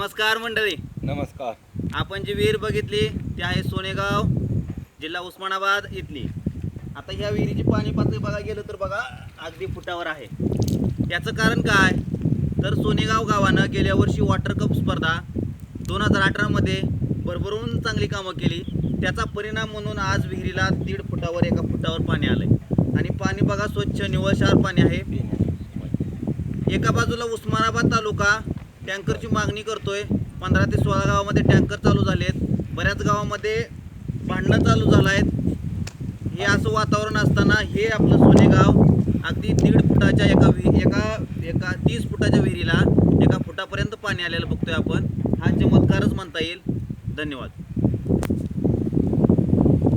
नमस्कार मंडळी. नमस्कार. आपण जी विहीर बघितली ती आहे सोनेगाव जिल्हा उस्मानाबाद इथली. आता ह्या विहिरीची पाणी पातळी बघा गेलं तर बघा अगदी फुटावर आहे. त्याचं कारण काय? तर सोनेगाव गावानं गेल्या वर्षी वॉटर कप स्पर्धा दोन हजार अठरामध्ये भरभरून चांगली कामं केली. त्याचा परिणाम म्हणून आज विहिरीला दीड फुटावर एका फुटावर पाणी आलंय. आणि पाणी बघा स्वच्छ निवळशार पाणी आहे. एका बाजूला उस्मानाबाद तालुका टँकरची मागणी करतोय. पंधरा ते सोळा गावामध्ये टँकर चालू झाले आहेत बऱ्याच गावामध्ये भांडणं चालू झालं आहेत हे असं वातावरण असताना हे आपलं सोनेगाव अगदी दीड फुटाच्या एका वि एका एका तीस फुटाच्या विहिरीला एका फुटापर्यंत पाणी आलेलं बघतोय आपण. हा चमत्कारच म्हणता येईल. धन्यवाद.